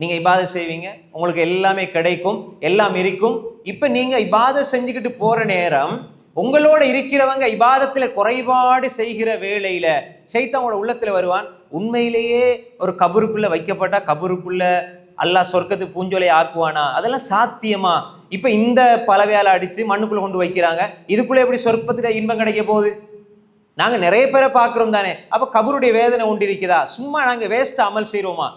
நீங்கள் இபாதை செய்வீங்க உங்களுக்கு எல்லாமே கிடைக்கும் எல்லாம் இருக்கும். இப்போ நீங்கள் இபாதை செஞ்சுக்கிட்டு போகிற நேரம் உங்களோட இருக்கிறவங்க இபாதத்தில் குறைபாடு செய்கிற வேளையில் சைத்தவங்களோட உள்ளத்தில் வருவான். உண்மையிலேயே ஒரு கபருக்குள்ளே வைக்கப்பட்டா கபருக்குள்ளே அல்லாஹ் சொர்க்கத்து பூஞ்சொலை ஆக்குவானா? அதெல்லாம் சாத்தியமா? இப்போ இந்த பலவையால் அடித்து மண்ணுக்குள்ளே கொண்டு வைக்கிறாங்க. இதுக்குள்ளே எப்படி சொர்க்கத்தில் இன்பம் கிடைக்க போகுது? நாங்கள் நிறைய பேரை பார்க்குறோம் தானே. அப்போ கபருடைய வேதனை உண்டு இருக்குதா? சும்மா நாங்கள் வேஸ்ட்டாக அமல் செய்கிறோமா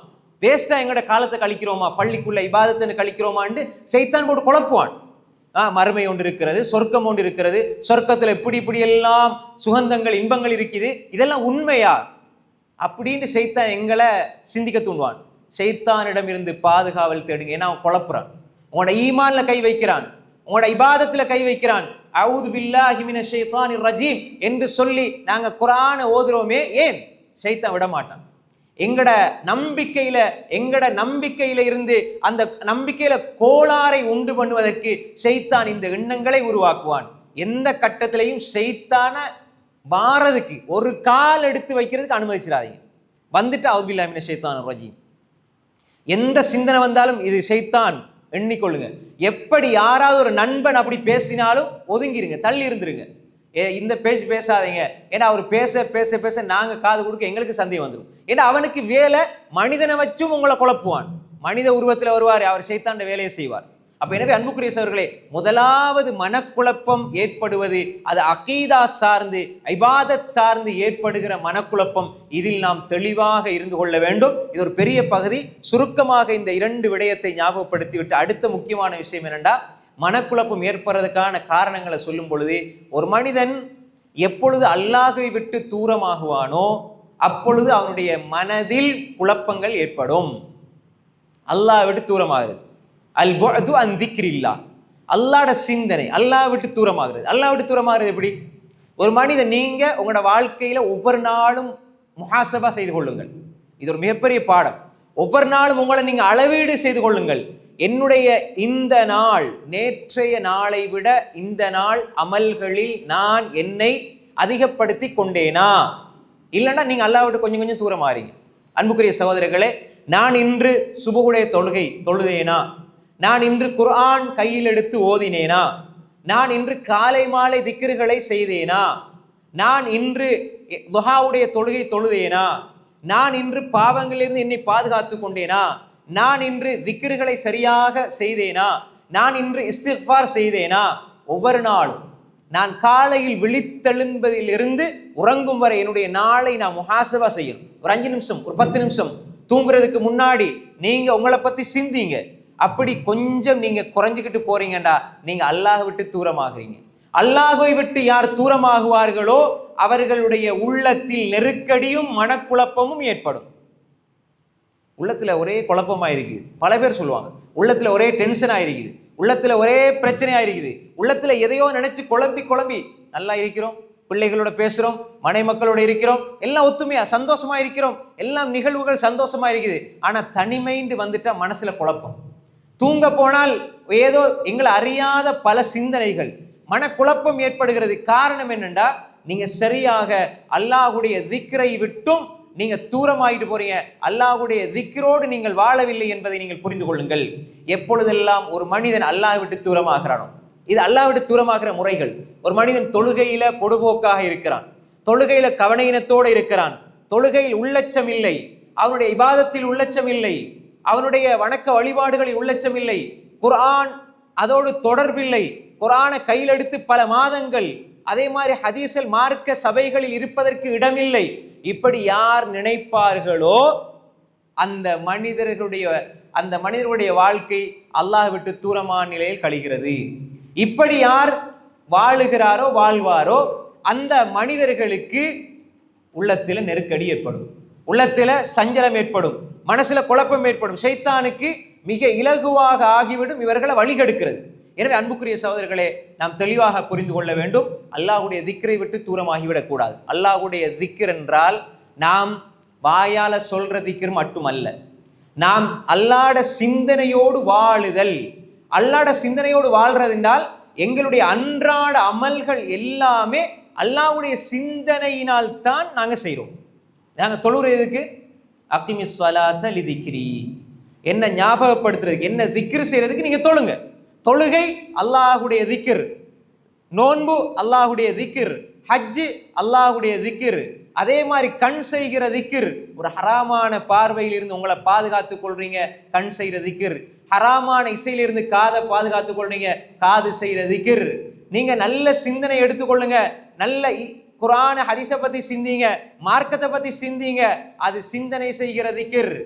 வேஸ்ட்டாக எங்களோட காலத்தை கழிக்கிறோமா? பள்ளிக்குள்ள இபாதத்தை கழிக்கிறோமான்னு செய்தான் போட்டு குழப்புவான். ஆ மறுமை ஒன்று இருக்கிறது சொர்க்கம் ஒன்று இருக்கிறது சொர்க்கத்தில் இப்படி இப்படி எல்லாம் சுகந்தங்கள் இன்பங்கள் இருக்குது. இதெல்லாம் உண்மையா? அப்படின்னு செய்தான் எங்களை சிந்திக்க தூண்டுவான். செய்தானிடம் இருந்து பாதுகாவல் தேடுங்க. ஏன்னா அவன் குழப்புறான். உங்களோட ஈமான்ல கை வைக்கிறான். உங்களோட இபாதத்துல கை வைக்கிறான். அவுது பில்லாஹி மினஷ் ஷைத்தானிர் ரஜீம் என்று சொல்லி நாங்கள் குரானை ஓதுறோமே ஏன்? சைத்தான் விட மாட்டான் எங்கட நம்பிக்கையில எங்கட நம்பிக்கையில இருந்து அந்த நம்பிக்கையில கோளாறை உண்டு பண்ணுவதற்கு செய்தான் இந்த எண்ணங்களை உருவாக்குவான். எந்த கட்டத்திலையும் செய்தான வாரதுக்கு ஒரு கால் எடுத்து வைக்கிறதுக்கு அனுமதிச்சிடாதீங்க. வந்துட்டு அவுதுபில்லாமின செய்தான் ரஜி எந்த சிந்தனை வந்தாலும் இது செய்தான் எண்ணிக்கொள்ளுங்க. எப்படி யாராவது ஒரு நண்பன் அப்படி பேசினாலும் ஒதுங்கிருங்க தள்ளி இருந்துருங்க. இந்த பேச்சு பேசாதீங்க. ஏன்னா அவர் பேச பேச பேச நாங்கள் காது கொடுக்க எங்களுக்கு சந்தேகம் வந்துடும் ஏன்னா அவனுக்கு வேலை மனிதனை வச்சும் உங்களை குழப்புவான். மனித உருவத்தில் வருவார் அவர் சைத்தாண்ட வேலையை செய்வார். அப்போ எனவே அன்புக்குரிய சவர்களே முதலாவது மனக்குழப்பம் ஏற்படுவது அது அகீதா சார்ந்து ஐபாதத் சார்ந்து ஏற்படுகிற மனக்குழப்பம் இதில் நாம் தெளிவாக இருந்து கொள்ள வேண்டும். இது ஒரு பெரிய பகுதி. சுருக்கமாக இந்த இரண்டு விடயத்தை ஞாபகப்படுத்திவிட்டு அடுத்த முக்கியமான விஷயம் என்னென்னா மனக்குழப்பம் ஏற்படுறதுக்கான காரணங்களை சொல்லும் பொழுது ஒரு மனிதன் எப்பொழுது அல்லாஹை விட்டு தூரமாகுவானோ அப்பொழுது அவனுடைய மனதில் குழப்பங்கள் ஏற்படும். அல்லாஹ் விட்டு தூரமாகிறது. அல் பொழுது அன் திக்ரில்லா. அல்லாட சிந்தனை அல்லாஹ் விட்டு தூரமாகிறது. அல்லாஹ் விட்டு தூரமாகிறது எப்படி? ஒரு மனிதன் நீங்கள் உங்களோட வாழ்க்கையில் ஒவ்வொரு நாளும் முகாசபா செய்து கொள்ளுங்கள். இது ஒரு மிகப்பெரிய பாடம். ஒவ்வொரு நாளும் உங்களை நீங்கள் அளவீடு செய்து கொள்ளுங்கள். என்னுடைய இந்த நாள் நேற்றைய நாளை விட இந்த நாள் அமல்களில் நான் என்னை அதிகப்படுத்தி கொண்டேனா? இல்லைன்னா நீங்கள் அல்லாஹ் விட்டு கொஞ்சம் கொஞ்சம் தூரம் மாறீங்க. அன்புக்குரிய சகோதரர்களே நான் இன்று சுபகுடைய தொழுகை தொழுதேனா? நான் இன்று குர்ஆன் கையில் எடுத்து ஓதினேனா? நான் இன்று காலை மாலை திக்கிர்களை செய்தேனா? நான் இன்று துஹாவுடைய தொழுகை தொழுதேனா? நான் இன்று பாவங்களிலிருந்து என்னை பாதுகாத்து கொண்டேனா? நான் இன்று திக்ருகளை சரியாக செய்தேனா? நான் இன்று இஸ்திஃபார் செய்தேனா? ஒவ்வொரு நாளும். நான் காலையில் விழித்தெழும்பதிலிருந்து உறங்கும் வரை என்னுடைய நாளை நான் முகாசவா செய்யணும். ஒரு அஞ்சு நிமிஷம் ஒரு பத்து நிமிஷம். தூங்குறதுக்கு முன்னாடி நீங்கள் உங்களை பற்றி சிந்திங்க. அப்படி கொஞ்சம் நீங்கள் குறைஞ்சிக்கிட்டு போறீங்கடா. நீங்கள் அல்லாஹ் விட்டு தூரமாகிறீங்க. அல்லாஹை விட்டு யார் தூரமாகுவார்களோ அவர்களுடைய உள்ளத்தில் நெருக்கடியும் மனக்குழப்பமும் ஏற்படும். உள்ளத்தில் ஒரே குழப்பமாக இருக்குது பல பேர் சொல்லுவாங்க உள்ளத்தில் ஒரே டென்ஷன் இருக்குது உள்ளத்தில் ஒரே பிரச்சனையாக இருக்குது உள்ளத்தில் எதையோ நினச்சி குழம்பி குழம்பி நல்லா இருக்கிறோம் பிள்ளைகளோட பேசுகிறோம் மனை மக்களோட இருக்கிறோம் எல்லாம் ஒத்துமையாக சந்தோஷமாக இருக்கிறோம் எல்லாம் நிகழ்வுகள் சந்தோஷமா இருக்குது ஆனால் தனிமைண்டு வந்துட்டால் மனசில் குழப்பம். தூங்க போனால் ஏதோ எங்களை அறியாத பல சிந்தனைகள் மனக்குழப்பம் ஏற்படுகிறது. காரணம் என்னென்னா நீங்கள் சரியாக அல்லாஹுடைய திக்ரை விட்டும் நீங்க தூரமாயிட்டு போறீங்க. அல்லாஹுடைய திக்ரோடு நீங்கள் வாழவில்லை என்பதை நீங்கள் புரிந்து கொள்ளுங்கள். எப்பொழுதெல்லாம் ஒரு மனிதன் அல்லாஹ் விட்டு தூரமாகிறானோ இது அல்லாஹ் விட்டு தூரமாகிற முறைகள். ஒரு மனிதன் தொழுகையில பொடுபோக்காக இருக்கிறான். தொழுகையில கவனையினத்தோடு இருக்கிறான். தொழுகையில் உள்ளச்சம் இல்லை. அவனுடைய இபாதத்தில் உள்ளச்சம் இல்லை. அவனுடைய வணக்க வழிபாடுகளில் உள்ளச்சம் இல்லை. குரான் அதோடு தொடர்பில்லை. குரானை கையில் எடுத்து பல மாதங்கள் அதே மாதிரி ஹதீசல் மார்க்க சபைகளில் இருப்பதற்கு இடமில்லை. இப்படி யார் நினைப்பார்களோ அந்த மனிதர்களுடைய அந்த மனிதர்களுடைய வாழ்க்கை அல்லாஹ் விட்டு தூரமான நிலையில் கழிகிறது. இப்படி யார் வாழுகிறாரோ வாழ்வாரோ அந்த மனிதர்களுக்கு உள்ளத்தில் நெருக்கடி ஏற்படும். உள்ளத்தில் சஞ்சலம் ஏற்படும். மனசில் குழப்பம் ஏற்படும். சைத்தானுக்கு மிக இலகுவாக ஆகிவிடும். இவர்களை வழிகெடுக்கிறது. எனவே அன்புக்குரிய சகோதரர்களே நாம் தெளிவாக புரிந்து கொள்ள வேண்டும். அல்லாஹுடைய திக்கரை விட்டு தூரமாகிவிடக்கூடாது அல்லாஹுடைய திக்கர் என்றால் நாம் வாயால சொல்ற திக்கர் மட்டுமல்ல. நாம் அல்லாட சிந்தனையோடு வாழுதல். அல்லாட சிந்தனையோடு வாழ்றது என்றால் எங்களுடைய அன்றாட அமல்கள் எல்லாமே அல்லாஹ்வுடைய சிந்தனையினால் தான் நாங்கள் செய்கிறோம் நாங்கள் தொழுகிறதுக்கு அக்திமி ஸ்வலாத்த லிதிக்ரி. என்ன ஞாபகப்படுத்துறதுக்கு என்ன திக்ரு செய்கிறதுக்கு நீங்கள் தொழுங்க. தொழுகை அல்லாஹுடைய திக்கிர். நோன்பு அல்லாஹுடைய திக்கிர். ஹஜ்ஜு அல்லாஹுடைய திக்கிர். அதே மாதிரி கண் செய்கிற திக்கிர். ஒரு ஹராமான பார்வையில் இருந்து உங்களை பாதுகாத்து கொள்றீங்க கண் செய்கிற திக்கிர். ஹராமான இசையிலிருந்து காதை பாதுகாத்து கொள்றீங்க காது செய்கிற திக்கிர். நீங்க நல்ல சிந்தனை எடுத்துக்கொள்ளுங்க. நல்ல இ- குரான ஹரிசை பத்தி சிந்திங்க மார்க்கத்தை பத்தி சிந்திங்க. அது சிந்தனை செய்கிற திக்கிர்.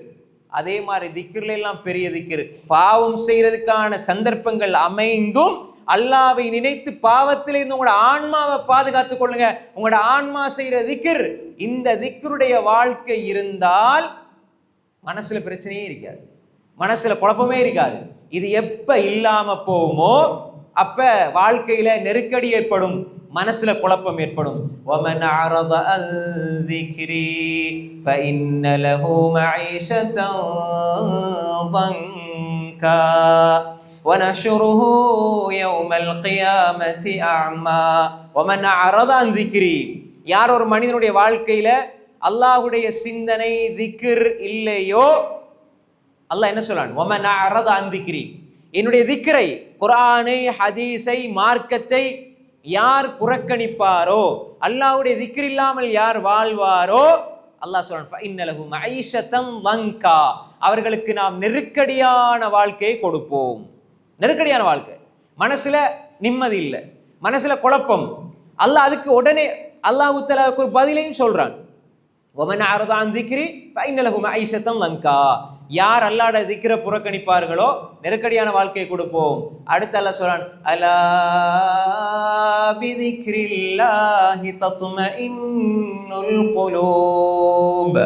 அதே மாதிரி திக்ருல எல்லாம் பெரிய திக்கிரு பாவம் செய்யறதுக்கான சந்தர்ப்பங்கள் அமைந்தும் அல்லாவை நினைத்து பாவத்தில் இருந்து உங்களோட ஆன்மாவை பாதுகாத்துக் கொள்ளுங்க. உங்களோட ஆன்மா செய்யற திக்கிர் இந்த திக்கருடைய வாழ்க்கை இருந்தால் மனசுல பிரச்சனையே இருக்காது. மனசுல குழப்பமே இருக்காது. இது எப்ப இல்லாம போகுமோ அப்ப வாழ்க்கையில நெருக்கடி ஏற்படும். மனசுல குழப்பம் ஏற்படும் وَمَنْ أَعْرَضَ عَنْ ذِكْرِي فَإِنَّ لَهُ مَعِيشَةً ضَنْكًا وَنَحْشُرُهُ يَوْمَ الْقِيَامَةِ أَعْمَى وَمَنْ أَعْرَضَ عَنْ ذِكْرِي யார் ஒரு மனிதனுடைய வாழ்க்கையில அல்லாஹ்வுடைய சிந்தனை திக்ர் இல்லையோ அல்லாஹ் என்ன சொல்றான் ஒமன் அறத அந்திக்கிரி என்னுடைய திக்ரை குர்ஆனை ஹதீஸை மார்க்கத்தை யார் புறக்கணிப்பாரோ அல்லாவுடைய திக்ர் இல்லாமல் யார் வாழ்வாரோ அல்லாஹ் சொல்றான் அவர்களுக்கு நாம் நெருக்கடியான வாழ்க்கையை கொடுப்போம். நெருக்கடியான வாழ்க்கை. மனசுல நிம்மதி இல்லை. மனசுல குழப்பம். அல்லாஹ் அதுக்கு உடனே அல்லாஹு தலாவுக்கு ஒரு பதிலையும் சொல்றான். ஒமன் அறதான் திக்ரி பைனலகும் ஐசத்தம் லங்கா யார் அல்லாட திக்கிற புறக்கணிப்பார்களோ நெருக்கடியான வாழ்க்கையை கொடுப்போம். அடுத்த அல்ல சொல்றான் அலா பிதிக்ரில்லாஹி தத்மஇன்னுல் குலூப்.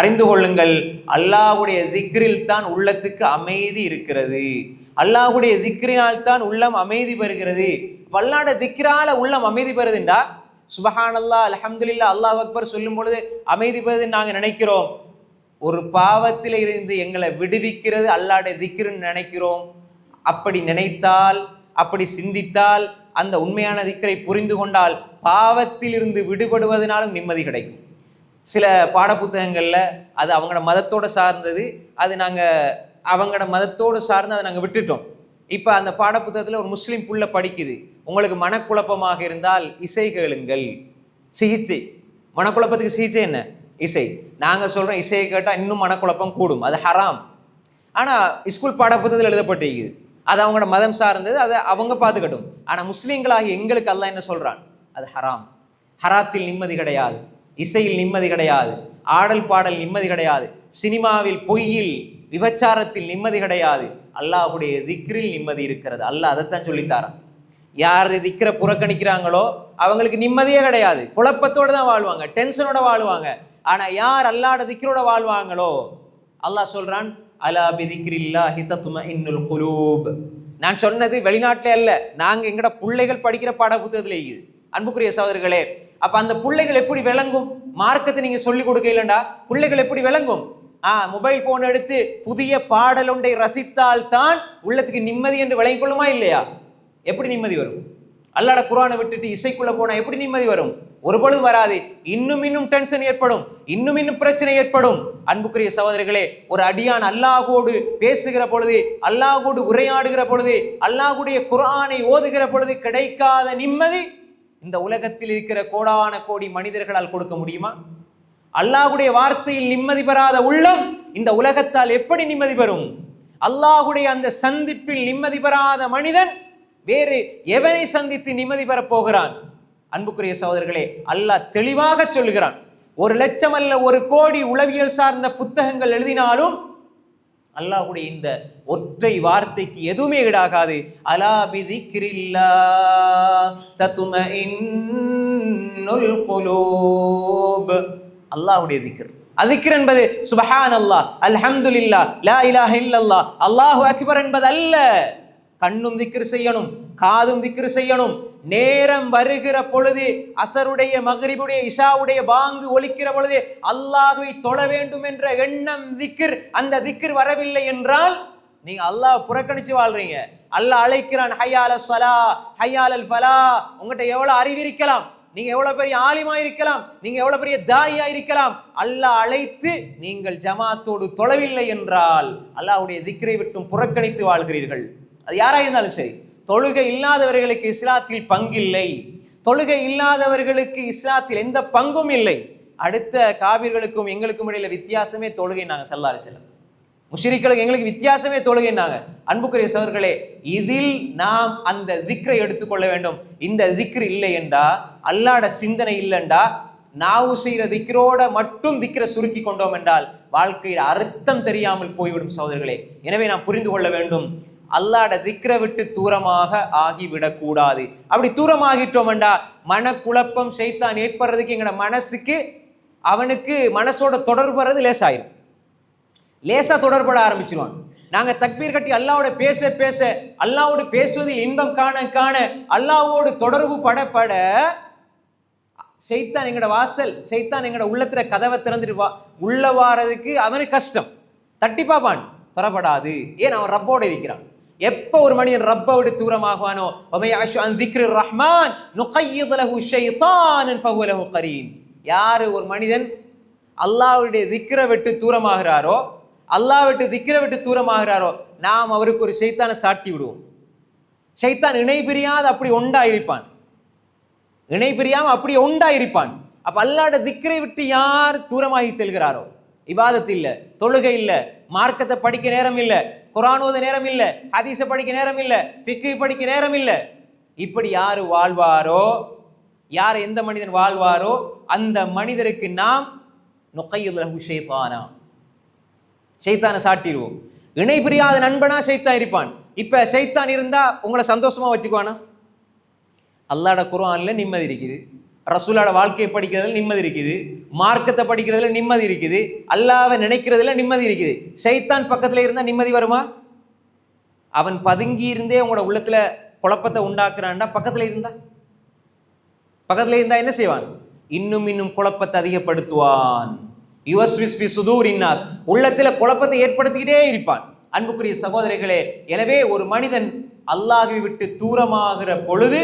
அறிந்து கொள்ளுங்கள் அல்லாஹ்வுடைய திக்ரில் தான் உள்ளத்துக்கு அமைதி இருக்கிறது. அல்லாஹ்வுடைய திக்ரினால் தான் உள்ளம் அமைதி பெறுகிறது. வல்லாட திக்ரால உள்ளம் அமைதி பெறுதுண்டா? சுபஹானல்லா அல்ஹம்துலில்லா அல்லாஹ் அக்பர் சொல்லும் பொழுது அமைதி பெறுது நாங்கள் நினைக்கிறோம். ஒரு பாவத்தில் இருந்து எங்களை விடுவிக்கிறது அல்லாடைய திக்ருன்னு நினைக்கிறோம். அப்படி நினைத்தால் அப்படி சிந்தித்தால் அந்த உண்மையான திக்கரை புரிந்து கொண்டால் பாவத்தில் இருந்து விடுபடுவதனாலும் நிம்மதி கிடைக்கும். சில பாடப்புத்தகங்களில் அது அவங்களோட மதத்தோடு சார்ந்தது. அது நாங்கள் அவங்களோட மதத்தோடு சார்ந்து அதை நாங்கள் விட்டுட்டோம். இப்போ அந்த பாடப்புத்தகத்தில் ஒரு முஸ்லீம் புள்ள படிக்குது. உங்களுக்கு மனக்குழப்பமாக இருந்தால் இசை கேளுங்கள். சிகிச்சை. மனக்குழப்பத்துக்கு சிகிச்சை என்ன? இசை. நாங்கள் சொல்கிறோம் இசையை கேட்டால் இன்னும் மனக்குழப்பம் கூடும். அது ஹராம். ஆனால் ஸ்கூல் பாடப்புத்தகத்தில் எழுதப்பட்டிருக்குது. அது அவங்களோட மதம் சார்ந்தது அதை அவங்க பார்த்துக்கட்டும். ஆனால் முஸ்லீம்களாகி எங்களுக்கு அல்ல என்ன சொல்கிறான் அது ஹராம். ஹராத்தில் நிம்மதி கிடையாது. இசையில் நிம்மதி கிடையாது. ஆடல் பாடல் நிம்மதி கிடையாது. சினிமாவில் பொய்யில் விபச்சாரத்தில் நிம்மதி கிடையாது. அல்லாஹுடைய திக்ரில் நிம்மதி இருக்கிறது. அல்லாஹ் அதைத்தான் சொல்லித்தாரான் யார் திக்கிற புறக்கணிக்கிறாங்களோ அவங்களுக்கு நிம்மதியே கிடையாது. குழப்பத்தோடு தான் வாழ்வாங்க டென்ஷனோட வாழ்வாங்க. ஆனால் யார் அல்லாட திக்ரோட வாழ்வாங்களோ? அல்லாஹ் சொல்கிறான் அலா பிதிக்ரில்லா ஹிதத்தும இன்னுல் குலூப். நான் சொன்னது வெளிநாட்டில் அல்ல நாங்கள் எங்கட பிள்ளைகள் படிக்கிற பாட புத்தகத்தில் இருக்குது அன்புக்குரிய சகோதரர்களே அப்போ அந்த பிள்ளைகள் எப்படி விளங்கும்? மார்க்கத்தை நீங்கள் சொல்லி கொடுக்க இல்லைண்டா பிள்ளைகள் எப்படி விளங்கும்? ஆ மொபைல் ஃபோன் எடுத்து புதிய பாடல் ஒன்றை ரசித்தால் தான் உள்ளத்துக்கு நிம்மதி என்று விளங்கிக் கொள்ளுமா இல்லையா? எப்படி நிம்மதி வரும்? அல்லாட குரானை விட்டுட்டு இசைக்குள்ள போனா எப்படி நிம்மதி வரும்? ஒரு பொழுது வராது. இன்னும் இன்னும் டென்ஷன் ஏற்படும். இன்னும் இன்னும் பிரச்சனை ஏற்படும். அன்புக்குரிய சகோதரிகளே ஒரு அடியான் அல்லாஹோடு பேசுகிற பொழுது அல்லாஹோடு உரையாடுகிற பொழுது அல்லாஹுடைய குரானை ஓதுகிற பொழுது கிடைக்காத நிம்மதி இந்த உலகத்தில் இருக்கிற கோடான கோடி மனிதர்களால் கொடுக்க முடியுமா? அல்லாஹுடைய வார்த்தையில் நிம்மதி பெறாத உள்ளம் இந்த உலகத்தால் எப்படி நிம்மதி பெறும்? அல்லாஹுடைய அந்த சந்திப்பில் நிம்மதி பெறாத மனிதன் வேறு எவனை சந்தித்து நிம்மதி பெறப் போகிறான் அன்புக்குரிய சகோதரர்களே அல்லாஹ் தெளிவாக சொல்லுகிறான். ஒரு லட்சம் அல்ல ஒரு கோடி உளவியல் சார்ந்த புத்தகங்கள் எழுதினாலும் அல்லாஹுடைய இந்த ஒற்றை வார்த்தைக்கு எதுவுமே ஈடாகாது. அலா பிதிக்ரில்லா தத்தும இன்னுல் குலூப். அல்லாஹ்வுடைய திக்ர். அதிக்கர் என்பது சுபஹான் அல்லாஹ் அல்ஹம்துலில்லா லா இலாஹ இல்லல்லாஹ் அல்லாஹு அக்பர் என்பது அல்ல கண்ணும் திக்ரு செய்யணும் காதும் திக்ரு செய்யணும். நேரம் வருகிற பொழுது அசருடைய மகரிபுடைய இஷாவுடைய பாங்கு ஒலிக்கிற பொழுது அல்லாஹுவை தொழ வேண்டும் என்ற எண்ணம் திக்ர் அந்த திக்ர் வரவில்லை என்றால் நீங்க அல்லாஹ் புறக்கணிச்சு வாழ்றீங்க. அல்லாஹ் அழைக்கிறான் ஹையால சலா ஹையால் அல் ஃபலா. உங்கள்கிட்ட எவ்வளவு அறிவிருக்கலாம் நீங்க எவ்வளவு பெரிய ஆலிமா இருக்கலாம் நீங்க எவ்வளவு பெரிய தாயா இருக்கலாம். அல்லாஹ் அழைத்து நீங்கள் ஜமாத்தோடு தொலைவில்லை என்றால் அல்லாஹ்வுடைய திக்ரை விட்டும் புறக்கணித்து வாழ்கிறீர்கள். அது யாராக இருந்தாலும் சரி. தொழுகை இல்லாதவர்களுக்கு இஸ்லாத்தில் பங்கில்லை. தொழுகை இல்லாதவர்களுக்கு இஸ்லாத்தில் எந்த பங்கும் இல்லை. அடுத்த காவிர்களுக்கும் எங்களுக்கும் இடையில வித்தியாசமே தொழுகை நாங்கள் செல்லாரு செல்லம் முஷிரிக்களுக்கு எங்களுக்கு வித்தியாசமே தொழுகைன்னாங்க. அன்புக்குரிய சவர்களே இதில் நாம் அந்த திக்ரை எடுத்துக்கொள்ள வேண்டும். இந்த திக்ரு இல்லை என்றா அல்லாட சிந்தனை இல்லைண்டா நாவு செய்கிற திக்ரோட மட்டும் திக்ரை சுருக்கி கொண்டோம் என்றால் வாழ்க்கையில் அர்த்தம் தெரியாமல் போய்விடும் சகோதரர்களே. எனவே நாம் புரிந்து கொள்ள வேண்டும். அல்லாட திக்ர விட்டு தூரமாக ஆகிவிடக்கூடாது. அப்படி தூரமாகிட்டோம்டா மனக்குழப்பம் செய்தான் ஏற்படுறதுக்கு எங்களோட மனசுக்கு அவனுக்கு மனசோட தொடர்பு லேசாயிரும். லேசாக தொடர்பட ஆரம்பிச்சிருவான். நாங்கள் தக்பீர் கட்டி அல்லாவோட பேச பேச அல்லாவோடு பேசுவதில் இன்பம் காண காண அல்லாவோடு தொடர்பு படப்பட செய்தான் எங்களோட வாசல் செய்தான் எங்களோட உள்ளத்துல கதவை திறந்துட்டு வா உள்ள வாரதுக்கு அவனுக்கு கஷ்டம். தட்டி பாப்பான் தரப்படாது ஏன்? அவன் ரப்போடு இருக்கிறான். எப்போ ஒரு மனிதன் ரப்பை விட்டு தூரமாகுவானோ? ஒமையாஷு அன் திக்ரு ரஹ்மான் நுகையித் லஹு ஷைத்தானன் கரீன் யார் ஒரு மனிதன் அல்லாவுடைய திக்ரை விட்டு தூரமாகிறாரோ அல்லாஹ் விட்டு திக்ரை விட்டு தூரமாகிறாரோ நாம் அவருக்கு ஒரு ஷைத்தானை சாட்டி விடுவோம். ஷைத்தான் இணை பிரியாது அப்படி ஒண்டாயிருப்பான் இணை பிரியாம அப்படி ஒண்டாயிருப்பான் அப்ப அல்லாட திக்ரை விட்டு யார் தூரமாகி செல்கிறாரோ? இபாதத் இல்லை தொழுகை இல்லை மார்க்கத்தை படிக்க நேரம் இல்லை குரான் ஓத நேரம் இல்லை ஹதீஸை படிக்க நேரம் இல்லை ஃபிக்கு படிக்க நேரம் இல்லை இப்படி யார் வாழ்வாரோ யார் எந்த மனிதன் வாழ்வாரோ அந்த மனிதருக்கு நாம் நுகையுலகு ஷைத்தானா. ஷைத்தானை சாட்டிடுவோம். இணை பிரியாத நண்பனா ஷெய்தான் இருப்பான். இப்ப ஷைத்தான் இருந்தா உங்களை சந்தோஷமா வச்சுக்குவானா? அல்லாட குரானில் நிம்மதி இருக்குது. ரசூலோட வாழ்க்கையை படிக்கிறதுல நிம்மதி இருக்குது. மார்க்கத்தை படிக்கிறதுல நிம்மதி இருக்குது. அல்லாவை நினைக்கிறதுல நிம்மதி இருக்குது. சைத்தான் பக்கத்தில் இருந்தால் நிம்மதி வருமா? அவன் பதுங்கி இருந்தே உங்களோட உள்ளத்தில் குழப்பத்தை உண்டாக்குறான்டா பக்கத்தில் இருந்தா? பக்கத்தில் இருந்தா என்ன செய்வான்? இன்னும் இன்னும் குழப்பத்தை அதிகப்படுத்துவான். யுவஸ்விஸ் பி சுதூர் இன்னாஸ் உள்ளத்தில் குழப்பத்தை ஏற்படுத்திக்கிட்டே இருப்பான். அன்புக்குரிய சகோதரிகளே எனவே ஒரு மனிதன் அல்லாஹை விட்டு தூரமாகிற பொழுது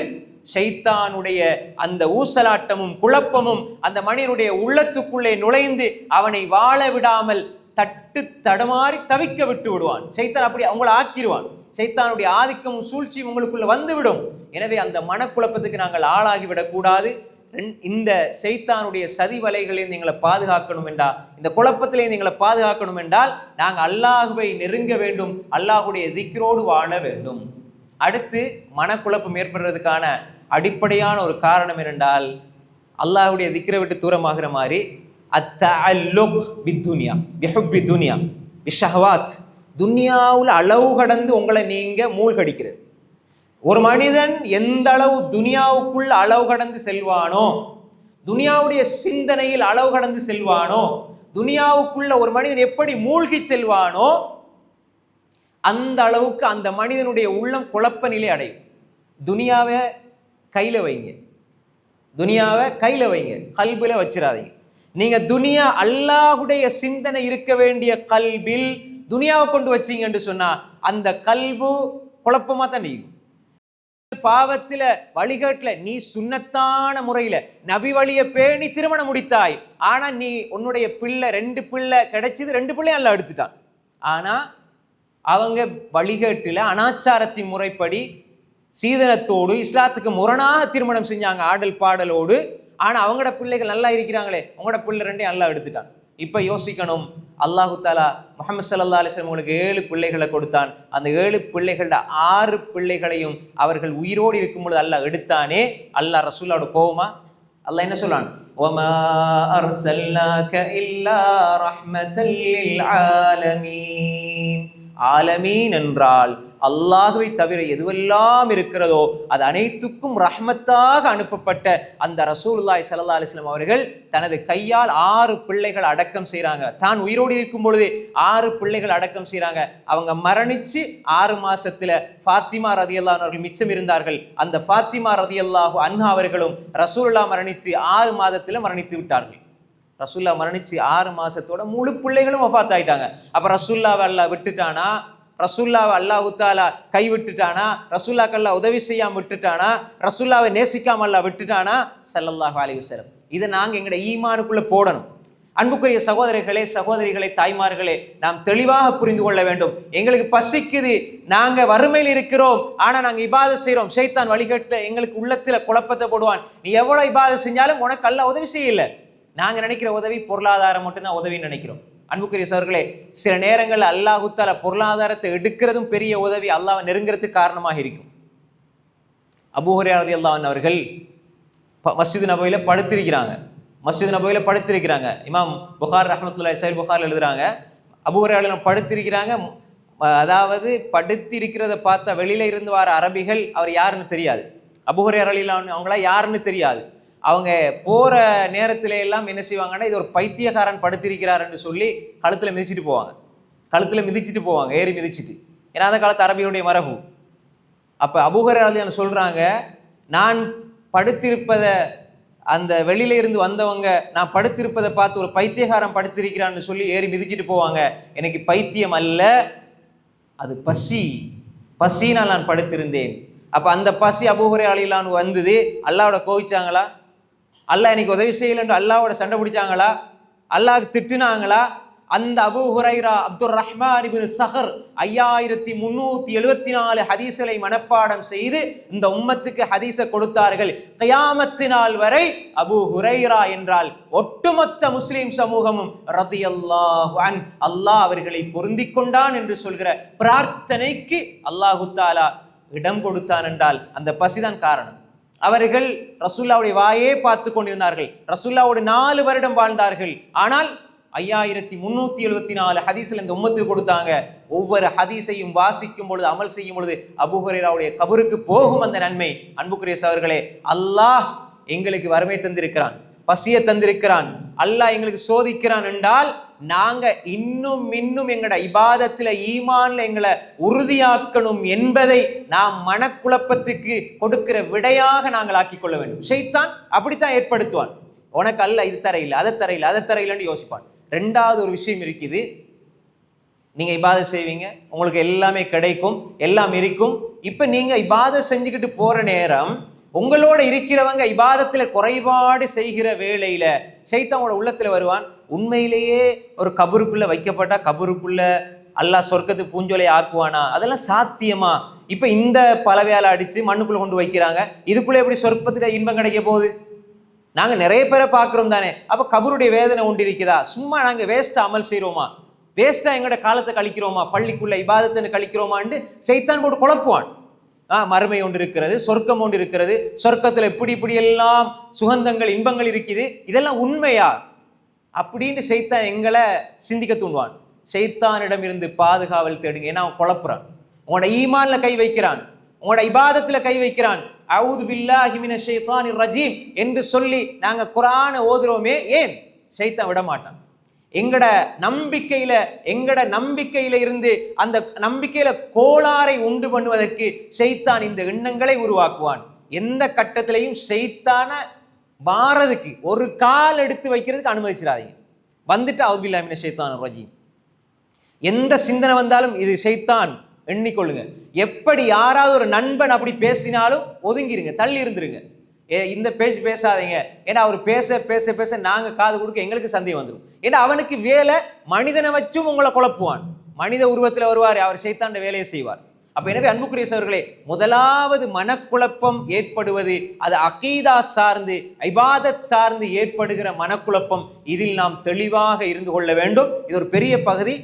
ஷைத்தானுடைய அந்த ஊசலாட்டமும் குழப்பமும் அந்த மனிதனுடைய உள்ளத்துக்குள்ளே நுழைந்து அவனை வாழ விடாமல் தட்டு தடுமாறி தவிக்க விட்டு விடுவான். சைத்தான் அப்படி அவங்கள ஆக்கிடுவான் சைத்தானுடைய ஆதிக்கமும் சூழ்ச்சியும் உங்களுக்குள்ள வந்துவிடும். எனவே அந்த மனக்குழப்பத்துக்கு நாங்கள் ஆளாகி விடக்கூடாது. ரெண்- இந்த சைத்தானுடைய சதி வலைகளிலிருந்து எங்களை பாதுகாக்கணும் என்றால் இந்த குழப்பத்திலேருந்து எங்களை பாதுகாக்கணும் என்றால் நாங்கள் அல்லாஹுவை நெருங்க வேண்டும் அல்லாஹுடைய திக்ரோடு வாழ வேண்டும். அடுத்து மனக்குழப்பம் ஏற்படுறதுக்கான அடிப்படையான ஒரு காரணம் என்னென்றால் அல்லாஹுடைய திக்கிர விட்டு தூரமாகிற மாதிரி அத்தஅல்லுக் பித்துனியா பிஹுப்பி துனியா பிஷஹவாத். துனியாவில் அளவு கடந்து உங்களை நீங்கள் மூழ்கடிக்கிறது. ஒரு மனிதன் எந்த அளவு துனியாவுக்குள்ள அளவு கடந்து செல்வானோ துனியாவுடைய சிந்தனையில் அளவு கடந்து செல்வானோ துனியாவுக்குள்ள ஒரு மனிதன் எப்படி மூழ்கி செல்வானோ அந்த அளவுக்கு அந்த மனிதனுடைய உள்ளம் குழப்ப நிலை அடையும். துனியாவை கையில் வைங்க. துனியாவை கையில் வைங்க. கல்பில் வச்சிடாதீங்க. நீங்கள் துனியா அல்லாஹுடைய சிந்தனை இருக்க வேண்டிய கல்பில் துனியாவை கொண்டு வச்சிங்கன்னு சொன்னால் அந்த கல்பு குழப்பமாக தான் நீங்கும். பாவத்தில் வழிகாட்டில் நீ சுண்ணத்தான முறையில் நபி வழியை பேணி திருமணம் முடித்தாய். ஆனால் நீ உன்னுடைய பிள்ளை ரெண்டு பிள்ளை கிடைச்சது ரெண்டு பிள்ளையும் எல்லாம் எடுத்துட்டான். ஆனால் அவங்க வழிகாட்டில் அனாச்சாரத்தின் முறைப்படி சீதனத்தோடு இஸ்லாத்துக்கு முரணாக திருமணம் செஞ்சாங்க ஆடல் பாடலோடு. ஆனால் அவங்களோட பிள்ளைகள் நல்லா இருக்கிறாங்களே அவங்களோட பிள்ளை ரெண்டையும் நல்லா எடுத்துட்டான். இப்போ யோசிக்கணும் அல்லாஹு தாலா முகமது சல்லா அலிஸ்லம் உங்களுக்கு ஏழு பிள்ளைகளை கொடுத்தான். அந்த ஏழு பிள்ளைகளோட ஆறு பிள்ளைகளையும் அவர்கள் உயிரோடு இருக்கும் பொழுது அல்லாஹ் எடுத்தானே அல்லாஹ் ரசூலோட கோவமா? அல்லாஹ் என்ன சொல்லான் ஒமா அர்சல்லாக இல்லா ரஹ்மத்தல் ஆலமீ ஆலமீன் என்றால் அல்லாஹுவை தவிர எதுவெல்லாம் இருக்கிறதோ அது அனைத்துக்கும் ரஹ்மத்தாக அனுப்பப்பட்ட அந்த ரசூல்லாய் சல்லா அலிஸ்லாம் அவர்கள் தனது கையால் ஆறு பிள்ளைகள் அடக்கம் செய்கிறாங்க. தான் உயிரோடு இருக்கும் பொழுது ஆறு பிள்ளைகள் அடக்கம் செய்கிறாங்க. அவங்க மரணிச்சு ஆறு மாதத்தில் ஃபாத்திமா ரதியல்லாஹு அவர்கள் மிச்சம் இருந்தார்கள். அந்த ஃபாத்திமா ரதியல்லாஹு அன்ஹா அவர்களும் ரசூல்லா மரணித்து ஆறு மாதத்தில் மரணித்து விட்டார்கள். ரசுல்லா மரணிச்சு ஆறு மாசத்தோட முழு பிள்ளைகளும் வஃபாத் ஆயிட்டாங்க அப்ப ரசுல்லாவை அல்லா விட்டுட்டானா? ரசுல்லாவை அல்லாஹு தாலா கைவிட்டுட்டானா ரசுல்லாக்கல்லா உதவி செய்யாம விட்டுட்டானா? ரசுல்லாவை நேசிக்காம அல்லா விட்டுட்டானா? ஸல்லல்லாஹு அலைஹி வஸல்லம். இதை நாங்கள் எங்கட ஈமானுக்குள்ளே போடணும். அன்புக்குரிய சகோதரிகளே சகோதரிகளே தாய்மார்களே நாம் தெளிவாக புரிந்து கொள்ள வேண்டும். எங்களுக்கு பசிக்குது. நாங்கள் வறுமையில் இருக்கிறோம். ஆனால் நாங்கள் இபாத செய்கிறோம் சைத்தான் வழிகட்டில் எங்களுக்கு உள்ளத்தில் குழப்பத்தை போடுவான். நீ எவ்வளோ இபாத செஞ்சாலும் உனக்கு அல்ல உதவி செய்யலை. நாங்கள் நினைக்கிற உதவி பொருளாதாரம் மட்டும்தான் உதவின்னு நினைக்கிறோம். அன்புக்குரிய சகோதரர்களே சில நேரங்களில் அல்லாஹுத்தால பொருளாதாரத்தை எடுக்கிறதும் பெரிய உதவி அல்லாஹ் நெருங்கிறதுக்கு காரணமாக இருக்கும். அபூஹரியாரதி அல்லாஹன் அவர்கள் ப- மஸ்ஜித் நபையில் படுத்திருக்கிறாங்க. மஸ்ஜித் நபையில் படுத்திருக்கிறாங்க. இமாம் புகார் ரஹமத்துல்லா சைல் புகார் எழுதுறாங்க. அபூஹரியாளர் படுத்திருக்கிறாங்க. அதாவது படுத்திருக்கிறத பார்த்தா வெளியில் இருந்து வர அரபிகள் அவர் யாருன்னு தெரியாது. அபுஹரியாரில் அவங்களா யாருன்னு தெரியாது. அவங்க போகிற நேரத்துல எல்லாம் என்ன செய்வாங்கன்னா இது ஒரு பைத்தியக்காரன் படுத்திருக்கிறாருன்னு சொல்லி கழுத்தில் மிதிச்சிட்டு போவாங்க. கழுத்துல மிதிச்சிட்டு போவாங்க ஏறி மிதிச்சிட்டு. ஏன்னா அந்த காலத்து அரபியுடைய மரபு. அப்ப அபுஹராலியான் சொல்கிறாங்க நான் படுத்திருப்பதை அந்த வெளியில இருந்து வந்தவங்க நான் படுத்திருப்பதை பார்த்து ஒரு பைத்தியகாரம் படுத்திருக்கிறான்னு சொல்லி ஏறி மிதிச்சிட்டு போவாங்க. எனக்கு பைத்தியம் அல்ல. அது பசி. பசினால் நான் படுத்திருந்தேன். அப்போ அந்த பசி அபூஹரை அழிலான்னு வந்தது. அல்லாவோட கோவிச்சாங்களா? அல்லாஹ் இன்னைக்கு உதவி செய்யலன்னு அல்லாவோட சண்டை பிடிச்சாங்களா? அல்லாஹ் திட்டுனாங்களா? அந்த Abu Hurairah Abdul Rahman ibn Sahar ஐயாயிரத்தி முந்நூற்றி எழுபத்தி நாலு ஹதீசலை மனப்பாடம் செய்து இந்த உம்மத்துக்கு ஹதீஸை கொடுத்தார்கள். கயாமத்து நாள் வரை அபு ஹுரைரா என்றால் ஒட்டுமொத்த முஸ்லீம் சமூகமும் ரதியல்லாஹு அன் அல்லாஹ் அவர்களை பொருந்தி கொண்டான் என்று சொல்கிற பிரார்த்தனைக்கு அல்லாஹு தாலா இடம் கொடுத்தான் என்றால் அந்த பசிதான் காரணம். அவர்கள் ரசூல்லாவுடைய வாயே பார்த்து கொண்டிருந்தார்கள். ரசூல்லாவோடு நாலு வருடம் வாழ்ந்தார்கள். ஆனால் ஐயாயிரத்தி முன்னூத்தி எழுபத்தி நாலு ஹதீஸ்ல இந்த உம்மத்துக்கு கொடுத்தாங்க. ஒவ்வொரு ஹதீஸையும் வாசிக்கும் பொழுது அமல் செய்யும் பொழுது அபுஹரேராவுடைய கபருக்கு போகும் அந்த நன்மை. அன்புக்குரிய அவர்களே அல்லாஹ் எங்களுக்கு வறுமை தந்திருக்கிறான் பசியை தந்திருக்கிறான். அல்லாஹ் எங்களுக்கு சோதிக்கிறான் என்றால் நாங்கள் இன்னும் இன்னும் எங்களோட இபாதத்தில் ஈமான்ல எங்களை உறுதியாக்கணும் என்பதை நாம் மனக்குழப்பத்துக்கு கொடுக்கிற விடையாக நாங்கள் ஆக்கி கொள்ள வேண்டும். ஷைத்தான் அப்படித்தான் ஏற்படுத்துவான். உனக்கு அல்ல இது தரையில் அதை தரையில் அதை தரையிலன்னு யோசிப்பான். ரெண்டாவது ஒரு விஷயம் இருக்குது. நீங்கள் இபாதை செய்வீங்க உங்களுக்கு எல்லாமே கிடைக்கும் எல்லாம் இருக்கும். இப்போ நீங்கள் இபாதை செஞ்சுக்கிட்டு போகிற நேரம் உங்களோட இருக்கிறவங்க இபாதத்தில் குறைபாடு செய்கிற வேலையில் சைத்தானோட உள்ளத்தில் வருவான். உண்மையிலேயே ஒரு கபருக்குள்ளே வைக்கப்பட்டால் கபருக்குள்ளே அல்லா சொர்க்கத்து பூஞ்சொலை ஆக்குவானா? அதெல்லாம் சாத்தியமா? இப்போ இந்த பலவையால் அடித்து மண்ணுக்குள்ளே கொண்டு வைக்கிறாங்க. இதுக்குள்ளே எப்படி சொர்க்கத்தில் இன்பம் கிடைக்க போகுது? நாங்கள் நிறைய பேரை பார்க்குறோம் தானே. அப்போ கபருடைய வேதனை உண்டு இருக்குதா சும்மா நாங்கள் வேஸ்ட்டாக அமல் செய்கிறோமா வேஸ்ட்டாக எங்களோட காலத்தை கழிக்கிறோமா? பள்ளிக்குள்ளே இபாதத்தை கழிக்கிறோமான்னு செய்தான் போட்டு குழப்புவான். ஆ மறுமை ஒன்று இருக்கிறது சொர்க்கம் ஒன்று இருக்கிறது. சொர்க்கத்தில் இப்படி இப்படி எல்லாம் சுகந்தங்கள் இன்பங்கள் இருக்குது. இதெல்லாம் உண்மையா? அப்படின்னு சைத்தான் எங்களை சிந்திக்க தூண்டுவான். சைத்தானிடம் இருந்து பாதுகாவல் தேடுங்க. ஏன்னா அவன் குழப்புறான். உங்களோட ஈமான்ல கை வைக்கிறான். உங்களோட இபாதத்துல கை வைக்கிறான். அவுது பில்லாஹிமின மின ரஜீம் என்று சொல்லி நாங்கள் குரானை ஓதுறோமே ஏன்? சைத்தான் விட மாட்டான். எங்கட நம்பிக்கையில எங்கட நம்பிக்கையில இருந்து அந்த நம்பிக்கையில கோளாறை உண்டு பண்ணுவதற்கு செய்தான் இந்த எண்ணங்களை உருவாக்குவான். எந்த கட்டத்திலையும் செய்தான வாரதுக்கு ஒரு கால் எடுத்து வைக்கிறதுக்கு அனுமதிச்சிடாதீங்க. வந்துட்டு அவுதுபில்லாமின ஷைத்தான் ரஜி எந்த சிந்தனை வந்தாலும் இது ஷைத்தான் எண்ணிக்கொள்ளுங்க. எப்படி யாராவது ஒரு நண்பன் அப்படி பேசினாலும் ஒதுங்கிருங்க தள்ளி இருந்துருங்க. ஏ இந்த பேச்சு பேசாதீங்க. ஏன்னா அவர் பேச பேச பேச நாங்கள் காது கொடுக்க எங்களுக்கு சந்தேகம் வந்துடும் ஏன்னா அவனுக்கு வேலை மனிதனை வச்சும் உங்களை குழப்புவான். மனித உருவத்தில் வருவார் அவர் சைத்தாண்ட வேலையை செய்வார். அப்போ எனவே அன்புக்குரிய சகோதரர்களே முதலாவது மனக்குழப்பம் ஏற்படுவது அது அகீதா சார்ந்து ஐபாதத் சார்ந்து ஏற்படுகிற மனக்குழப்பம் இதில் நாம் தெளிவாக இருந்து கொள்ள வேண்டும். இது ஒரு பெரிய பகுதி.